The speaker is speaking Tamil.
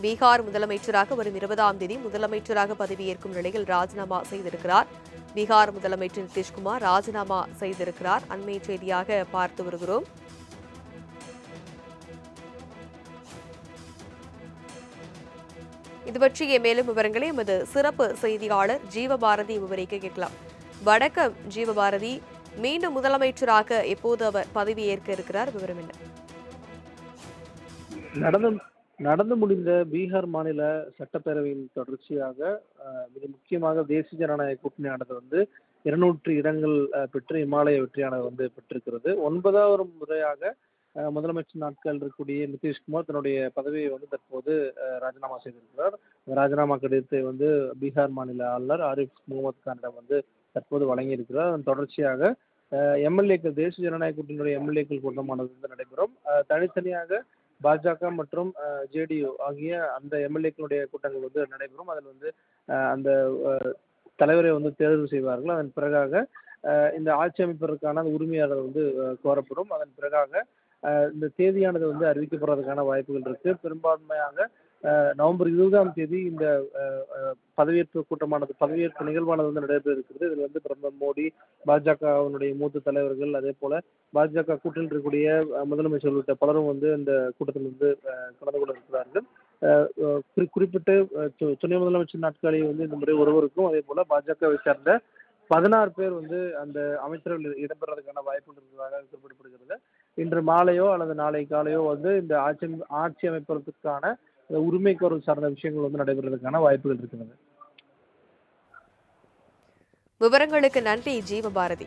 பீகார் முதலமைச்சராக வரும் இருபதாம் தேதி முதலமைச்சராக பதவியேற்கும் நிலையில் ராஜினாமா செய்திருக்கிறார். பீகார் முதலமைச்சர் நிதிஷ்குமார் ராஜினாமா செய்திருக்கிறார். அண்மை செய்தியாக பார்த்து வருகிறோம். இது பற்றிய மேலும் விவரங்களை எமது சிறப்பு செய்தியாளர் ஜீவபாரதி விவரிக்க கேட்கலாம். வணக்கம் ஜீவபாரதி. மீண்டும் முதலமைச்சராக எப்போது அவர் பதவியேற்க இருக்கிறார்? விவரம் என்ன? நடந்து முடிந்த பீகார் மாநில சட்டப்பேரவையின் தொடர்ச்சியாக மிக முக்கியமாக தேசிய ஜனநாயக கூட்டணியானது வந்து இருநூற்றி இடங்கள் பெற்று இமாலய வெற்றியானது வந்து பெற்றிருக்கிறது. ஒன்பதாவது முறையாக முதலமைச்சர் நாட்கள் இருக்கக்கூடிய நிதிஷ்குமார் தன்னுடைய பதவியை வந்து தற்போது ராஜினாமா செய்திருக்கிறார். ராஜினாமா கடிதத்தை வந்து பீகார் மாநில ஆளுநர் ஆரிஃப் முகமது கானிடம் வந்து தற்போது வழங்கியிருக்கிறார். அதன் தொடர்ச்சியாக எம்எல்ஏக்கள் தேசிய ஜனநாயக கூட்டணியுடைய எம்எல்ஏக்கள் கூட்டமானது வந்து நடைபெறும். தனித்தனியாக பாஜக மற்றும் ஜேடியு ஆகிய அந்த எம்எல்ஏக்களுடைய கூட்டங்கள் வந்து நடைபெறும். அதில் வந்து அஹ், அந்த தலைவரை வந்து தேர்வு செய்வார்கள். அதன் பிறகாக அஹ், இந்த ஆட்சி அமைப்பதற்கான உரிமையாளர் வந்து கோரப்படும். அதன் பிறகாக அஹ், இந்த தேதியானது வந்து அறிவிக்கப்படுறதுக்கான வாய்ப்புகள் இருக்கு. பெரும்பான்மையாக நவம்பர் இருபதாம் தேதி இந்த பதவியேற்பு கூட்டமானது பதவியேற்பு நிகழ்வானது வந்து நடைபெற இருக்கிறது. இதில் வந்து பிரதமர் மோடி பாஜகவினுடைய மூத்த தலைவர்கள் அதே போல பாஜக கூட்டணியில் இருக்கக்கூடிய முதலமைச்சர் உள்ளிட்ட பலரும் வந்து இந்த கூட்டத்தில் வந்து கலந்து கொள்ள இருக்கிறார்கள். குறி- குறிப்பிட்டு துணை முதலமைச்சர் நாட்களில் வந்து இந்த முறை ஒருவருக்கும் அதே போல பாஜகவை சேர்ந்த பதினாறு பேர் வந்து அந்த அமைச்சர்கள் இடம்பெறதுக்கான வாய்ப்பு இருக்கிறதாக குறிப்பிடப்படுகிறது. இன்று மாலையோ அல்லது நாளை காலையோ வந்து இந்த ஆட்சி ஆட்சி அமைப்பதற்கான இந்த உரிமை கோரல் சார்ந்த விஷயங்கள் வந்து நடைபெறுவதற்கான வாய்ப்புகள் இருக்கிறது. விவரங்களுக்கு நன்றி ஜீவபாரதி.